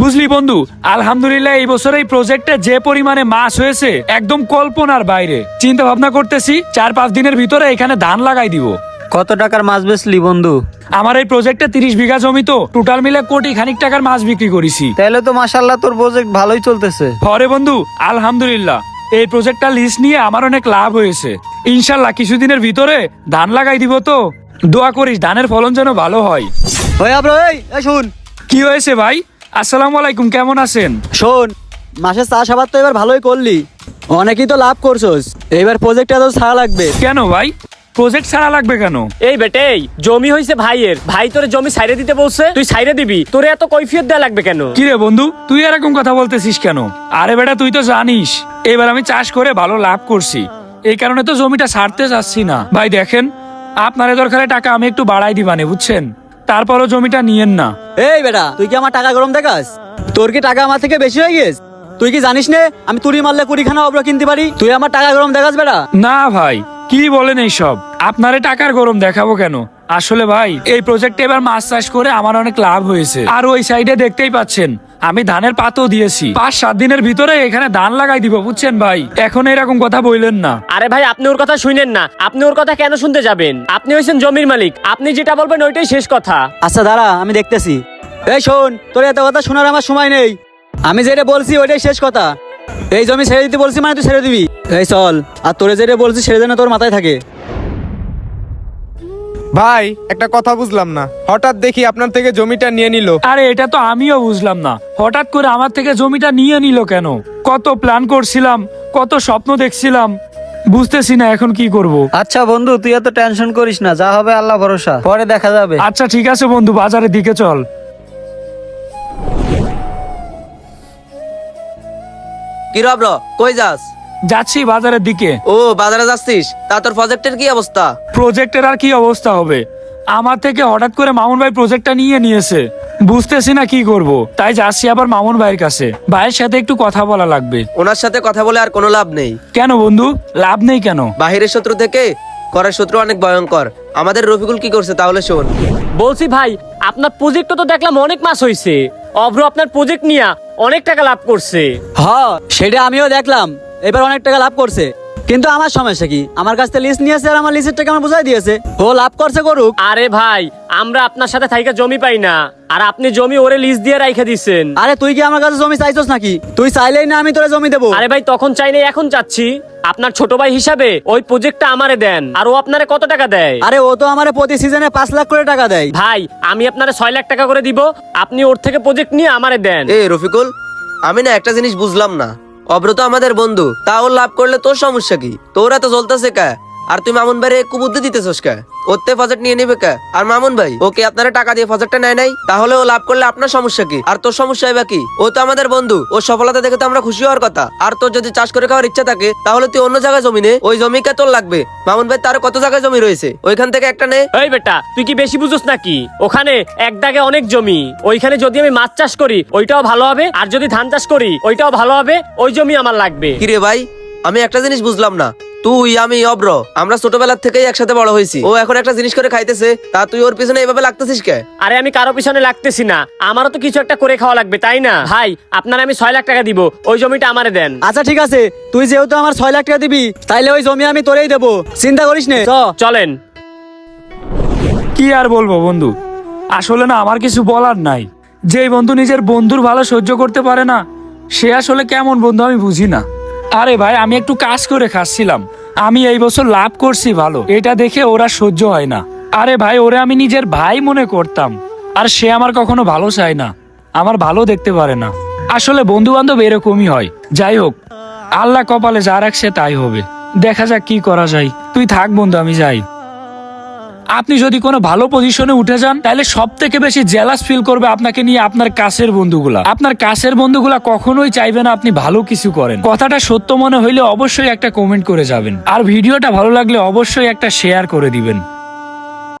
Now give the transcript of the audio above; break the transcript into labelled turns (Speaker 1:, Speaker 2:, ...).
Speaker 1: বুঝলি বন্ধু আলহামদুলিল্লাহ এই বছর এই প্রজেক্টে যে পরিমাণে মাছ হয়েছে একদম কল্পনার বাইরে। চিন্তা ভাবনা করতেছি চার পাঁচ দিনের ভিতরে এখানে ধান লাগাই দিব।
Speaker 2: কত টাকার মাছ বেচলি বন্ধু?
Speaker 1: আমার এই প্রজেক্টে তিরিশ বিঘা জমি তো টোটাল মিলে কোটি খানিক টাকার মাছ বিক্রি করেছি।
Speaker 2: তাহলে তো মাসাল্লাহ তোর প্রজেক্ট ভালোই চলতেছে।
Speaker 1: পরে বন্ধু আলহামদুলিল্লাহ। এই প্রজেক্টটা লিস্ট নিয়ে আমার অনেক লাভ হয়েছে। ইনশাল্লাহ কিছুদিনের ভিতরে ধান লাগাই দিব তো। দোয়া করিস ধানের ফলন যেন ভালো হয়।
Speaker 2: ওই আব্রো এই শুন।
Speaker 1: কি হয়েছে ভাই? আসসালামু আলাইকুম কেমন আছেন?
Speaker 2: শোন মাসের চাষ আবাদ তো এবার ভালোই করলি। অনেকেই তো লাভ করছোস। এইবার প্রজেক্টটা তো ছাড়া লাগবে।
Speaker 1: কেন ভাই? প্রজেক্ট ছাড়া লাগবে কেন?
Speaker 3: এই বেটে এই জমি হইছে ভাইয়ের। ভাই তোরে জমি সাইরে দিতে বলছে তুই সাইরে দিবি। তোরে এত কৈফিয়ত দেয়া লাগবে কেন?
Speaker 1: কি রে বন্ধু তুই এরকম কথা বলতেছিস কেন? আরে বেটা তুই তো জানিস এবার আমি চাষ করে ভালো লাভ করছি। এই কারণে তো জমিটা ছাড়তে চাচ্ছি না। ভাই দেখেন আপনার এ দরকারে টাকা আমি একটু বাড়াই দিবানে বুঝছেন? তারপরও জমিটা নিয়েন না।
Speaker 2: এই বেটা তুই কি আমার টাকা গরম দেখাস? তোর কি টাকা আমার থেকে বেশি হয়ে গেছে? তুই কি জানিস নে আমি তুড়ি মারলে কুড়িখানা অব্র কিনতে পারি? তুই আমার টাকা গরম দেখাস বেটা।
Speaker 1: না ভাই কি বলেন এইসব? আপনারে টাকার গরম দেখাবো কেন? আসলে ভাই এই প্রজেক্টে এবার মাছ চাষ করে আমার অনেক লাভ হয়েছে। আর ওই সাইডে দেখতেই পাচ্ছেন আমি ধানের পাতও দিয়েছি। পাঁচ সাত দিনের ভিতরে এখানে ধান লাগাই দিব বুঝছেন ভাই? এখন এরকম কথা বললেন না।
Speaker 3: আরে ভাই আপনি ওর কথা শুনেন না। আপনি ওর কথা কেন শুনতে যাবেন? আপনি হয়েছেন জমির মালিক। আপনি যেটা বলবেন ওইটাই শেষ কথা।
Speaker 2: আচ্ছা দাঁড়া আমি দেখতেছি। এই শোন তোর এত কথা শোনার আমার সময় নেই। আমি যেটা বলছি ওইটাই শেষ কথা। এই জমি ছেড়ে দিতে বলছি মানে তুই ছেড়ে দিবি। এই চল আর তোরে যেটা বলছি সেটা যেন তোর মাথায় থাকে।
Speaker 4: ভাই একটা কথা বুঝলাম না। হঠাৎ দেখি আপনার থেকে জমিটা নিয়ে নিল।
Speaker 1: আরে এটা তো আমিও বুঝলাম না। হঠাৎ করে আমার থেকে জমিটা নিয়ে নিল কেন? কত প্ল্যান করছিলাম কত স্বপ্ন দেখছিলাম। বুঝতেছি না এখন কি করব।
Speaker 2: আচ্ছা বন্ধু তুই এত টেনশন করিস না যা হবে আল্লাহ ভরসা। পরে দেখা যাবে।
Speaker 1: আচ্ছা ঠিক আছে বন্ধু বাজারের দিকে চল।
Speaker 5: কি রব্র কই যাস?
Speaker 1: যাচ্ছি বাজারের দিকে।
Speaker 5: ও বাজারে যাচ্ছিস? তা তোর প্রজেক্টের কি অবস্থা?
Speaker 1: প্রজেক্টের আর কি অবস্থা হবে? আমার থেকে হঠাৎ করে মামুন ভাই প্রজেক্টটা নিয়ে নিয়েছে। বুঝতেছি না কি করব। তাই যাচ্ছি আবার মামুন ভাইয়ের কাছে। ভাইয়ের সাথে একটু কথা বলা লাগবে।
Speaker 5: ওনার সাথে কথা বলে আর কোনো লাভ নেই।
Speaker 1: কেন বন্ধু? লাভ নেই কেন?
Speaker 5: বাহিরের শত্রু থেকে করার শত্রু অনেক ভয়ঙ্কর। আমাদের রফিকুল কি করছে তাহলে শোন।
Speaker 3: বলছি ভাই আপনার প্রজেক্ট তো দেখলাম অনেক মাস হয়েছে অভ্র আপনার প্রজেক্ট নিয়ে অনেক টাকা লাভ করছে।
Speaker 2: হ সেটা আমিও দেখলাম। এবার অনেক টাকা লাভ করছে। কিন্তু আমার সমস্যা কি? আমার কাছ থেকে লিস্ট নিয়েছে আর আমার লিস্টের টাকা আমার বুঝাই দিয়েছে। ও লাভ করছে করুক।
Speaker 3: আরে ভাই আমরা আপনার সাথে থাইকা জমি পাই না। আর আপনি জমি ওরে লিজ দিয়ে রাইখে দিছেন।
Speaker 2: আরে তুই কি আমার কাছে জমি চাইছস নাকি? তুই চাইলেই না আমি তোরে জমি দেবো।
Speaker 3: আরে ভাই তখন চাইনি এখন চাচ্ছি। আপনার ছোট ভাই হিসাবে ওই প্রজেক্টটা আমারে দেন। আর ও আপনারে কত টাকা দেয়?
Speaker 2: আরে ও তো আমার প্রতি সিজনে পাঁচ লাখ করে টাকা দেয়।
Speaker 3: ভাই আমি আপনারে ছয় লাখ টাকা করে দিব। আপনি ওর থেকে প্রজেক্ট নিয়ে আমারে দেন।
Speaker 5: এ রফিকুল আমি না একটা জিনিস বুঝলাম না। অব্র তো আমাদের বন্ধু তাও লাভ করলে তোর সমস্যা কি? তোরা তো চলতেছে কা? আর তুই মামুন ভাইরে কুবুদ্ধি দিতেছস কা? ওতে ফাজেট নিয়ে নেবে কা? আর মামুন ভাই ওকে আপনারা টাকা দিয়ে ফাজেটটা নেয় নাই? তাহলে ও লাভ করলে আপনার সমস্যা কি? আর তোর সমস্যা বা কি? ও তো আমাদের বন্ধু ও সফলতা দেখে তো আমরা খুশি হওয়ার কথা। আর তোর যদি চাষ করে খাওয়ার ইচ্ছা থাকে তাহলে তুই অন্য জায়গায় জমি নে ওই জমিকে তোর লাগবে? মামুন ভাই তার কত জায়গায় জমি রয়েছে? ওইখান থেকে একটা নে।
Speaker 3: এই বেটা তুই কি বেশি বুঝোস নাকি? ওখানে এক দাগে অনেক জমি। ওইখানে যদি আমি মাছ চাষ করি ওইটাও ভালো হবে। আর যদি ধান চাষ করি ওইটাও ভালো হবে। ওই জমি আমার লাগবে।
Speaker 5: কিরে ভাই আমি একটা জিনিস বুঝলাম না। তুই আমি অব্র আমরা ছোটবেলার থেকেই একসাথে বড় হয়েছি। ও এখন একটা জিনিস করে খাইতেছে তা তুই ওর পিছনে এইভাবে লাগতেছিস কে?
Speaker 3: আরে আমি কারও পিছনে লাগতেছি না। আমারও তো কিছু একটা করে খাওয়া লাগবে তাই না? ভাই আপনার আমি ছয় লাখ টাকা দিব ওই জমিটা আমারে দেন।
Speaker 2: আচ্ছা ঠিক আছে। তুই যেহেতু আমার ছয় লাখ টাকা দিবি তাইলে ওই জমি আমি তোরেই দেবো। চিন্তা করিস নে। চ।
Speaker 3: চলেন।
Speaker 1: কি আর বলব বন্ধু? আসলে না আমার কিছু বলার নাই। যেই বন্ধু নিজের বন্ধুর ভালো সহ্য করতে পারে না সে আসলে কেমন বন্ধু আমি বুঝি না। আরে ভাই, আমি একটু কাজ করে খাচ্ছিলাম। আমি এই বছর লাভ করছি ভালো। এটা দেখে ওরা সহ্য হয় না। আরে ভাই, ওরে আমি নিজের ভাই মনে করতাম। আর সে আমার কখনো ভালো চায় না। আমার ভালো দেখতে পারে না। আসলে বন্ধু বান্ধব এরকমই হয়। যাই হোক, আল্লাহ কপালে যা রাখছে তাই হবে। দেখা যাক কি করা যায়। তুই থাক বন্ধু, আমি যাই। আপনি যদি কোনো ভালো পজিশনে উঠে যান, তাহলে সব থেকে বেশি জেলাস ফিল করবে আপনাকে নিয়ে আপনার কাছের বন্ধুগুলা। আপনার কাছের বন্ধুগুলা কখনোই চাইবে না আপনি ভালো কিছু করেন। কথাটা সত্য মনে হইলে অবশ্যই একটা কমেন্ট করে যাবেন। আর ভিডিওটা ভালো লাগলে অবশ্যই একটা শেয়ার করে দিবেন।